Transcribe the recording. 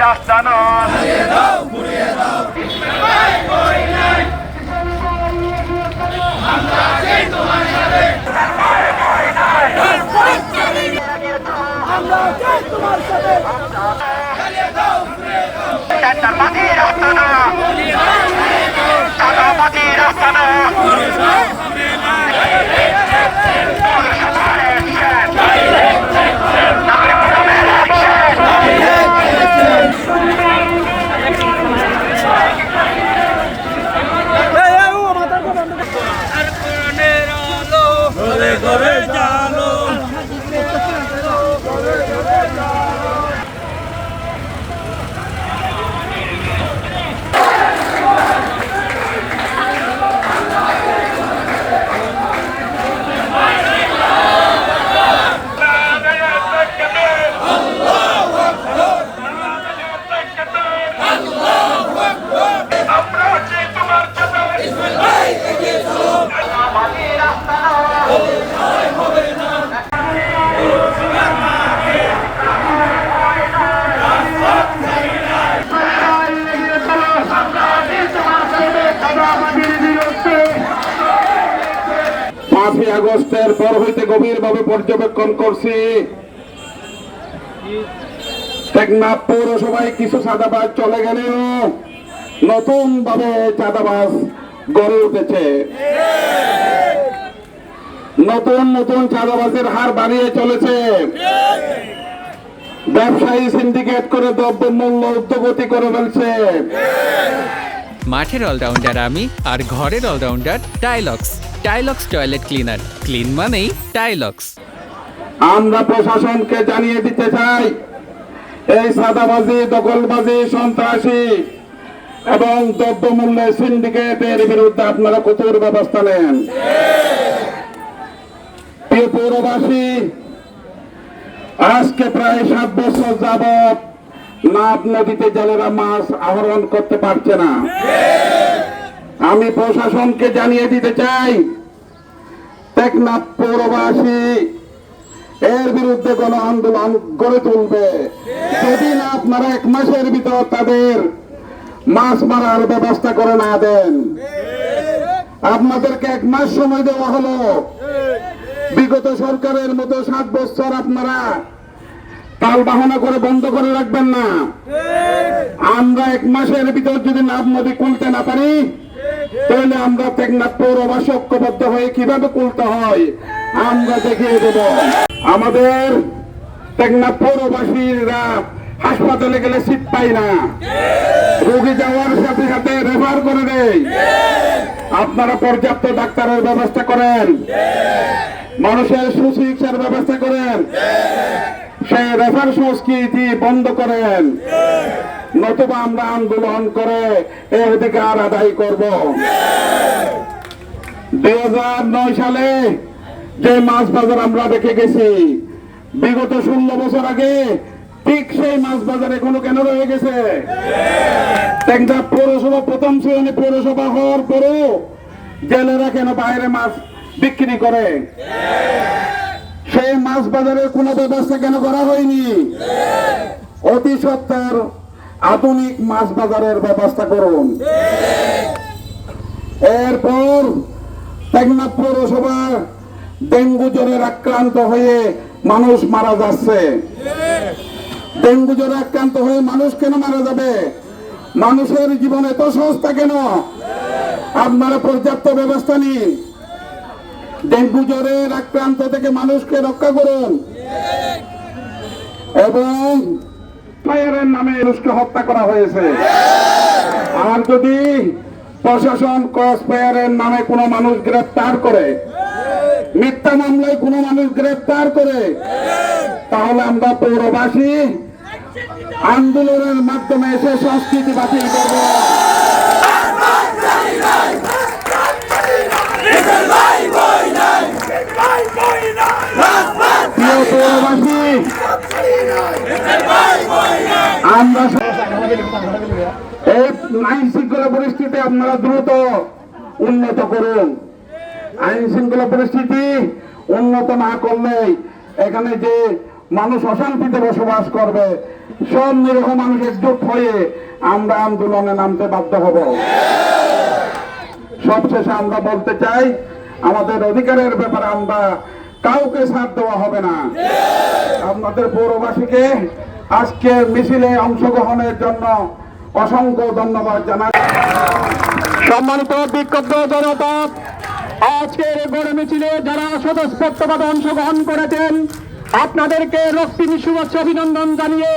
রাস্তা নয় রাস্তা না আগস্টের পর হইতে গভীরভাবে পর্যবেক্ষণ করছি। টেকনাফ পৌরসভায় কিছু চাঁদাবাজ চলে গেলেও নতুন ভাবে চাঁদাবাজ গড়ে উঠেছে। নতুন নতুন চাঁদাবাজের হার বাড়িয়ে চলেছে। ব্যবসায়ী সিন্ডিকেট করে দ্রব্য মূল্য উদ্যোগতি করে ফেলছে। মাঠের অলরাউন্ডার আমি আর ঘরের allrounder Tylox. Tylox toilet cleaner. Clean মানেই টাইলক্স। আমরা প্রশাসনকে জানিয়ে দিতে চাই, এই সাদাবাজি, দখলবাজি, সন্ত্রাসী এবং দ্রব্যমূল্যে সিন্ডিকেটের বিরুদ্ধে আপনারা কঠোর ব্যবস্থা নেন। পৌরবাসী, আজকে প্রায় সাত বছর যাবৎ নাব নদীতে জেলেরা মাছ আহরণ করতে পারছে না। আমি প্রশাসনকে জানিয়ে দিতে চাই, টেকনাফ পৌরবাসী এর বিরুদ্ধে গণ আন্দোলন গড়ে তুলবে। যদি না আপনারা এক মাসের ভিতর তাদের মাছ মারার ব্যবস্থা করে না দেন। আপনাদেরকে এক মাস সময় দেওয়া হলো। বিগত সরকারের মতো সাত বছর আপনারা তাল বাহনা করে বন্ধ করে রাখবেন না। আমরা এক মাসের ভিতর যদি নাম নদী খুলতে না পারি, তাহলে আমরা টেকনাফ পৌরবাসী ঐক্যবদ্ধ হয়ে কীভাবে খুলতে হয়, আমরা দেখিয়ে দেব। আমাদের টেকনাফ পৌরবাসীরা হাসপাতালে গেলে সিট পাই না। রোগী যাওয়ার সাথে সাথে রেফার করে দেয়। আপনারা পর্যাপ্ত ডাক্তারের ব্যবস্থা করেন। মানুষের সুচিকিৎসার ব্যবস্থা করেন। সেই রেফার সংস্কৃতি বন্ধ করেন। নতুবা আমরা আন্দোলন করে এই অধিকার আদায় করব। দুই হাজার নয় সালে যে মাছ বাজার আমরা দেখে গেছি, বিগত ষোলো বছর আগে ঠিক সেই মাছ বাজার এখনও কেন রয়ে গেছে? টেকনাফ পৌরসভা, প্রথম শ্রেণি পৌরসভা হওয়ার পরও জেলেরা কেন বাইরে মাছ বিক্রি করে? সেই মাছ বাজারের কোনো ব্যবস্থা কেন করা হয়নি? অতি সত্তর আধুনিক মাছ বাজারের ব্যবস্থা করুন। এরপর টেকনাফ পৌরসভা ডেঙ্গু জ্বরের আক্রান্ত হয়ে মানুষ মারা যাচ্ছে। ডেঙ্গু জ্বরে আক্রান্ত হয়ে মানুষ কেন মারা যাবে? মানুষের জীবন এত সস্তা কেন? আপনারা পর্যাপ্ত ব্যবস্থা নিন। ডেঙ্গু জ্বরের আক্রান্ত থেকে মানুষকে রক্ষা করুন। এবং ফায়ারের নামে মানুষকে হত্যা করা হয়েছে। আর যদি প্রশাসন ক্রস ফায়ারের নামে কোনো মানুষ গ্রেফতার করে, মিথ্যা মামলায় কোনো মানুষ গ্রেফতার করে, তাহলে আমরা পৌরবাসী আন্দোলনের মাধ্যমে এসে সংস্কৃতি বাতিল করব। উন্নত না করলে এখানে যে মানুষ অশান্তিতে বসবাস করবে সব নিরীহ মানুষ একজোট হয়ে আমরা আন্দোলনে নামতে বাধ্য হব সবশেষে আমরা বলতে চাই আমাদের অধিকারের ব্যাপারে আমরা কাউকে ছাড় দেওয়া হবে না। আপনাদের পৌরবাসীকে আজকে মিছিলে অংশগ্রহণের জন্য অসংখ্য ধন্যবাদ জানাই। সম্মানিত বিক্ষুব্ধ জনতা আজকের গড়ে মিছিলে যারা স্বতঃস্ফূর্তভাবে অংশগ্রহণ করেছেন আপনাদেরকে রক্তিম শুভেচ্ছা অভিনন্দন জানিয়ে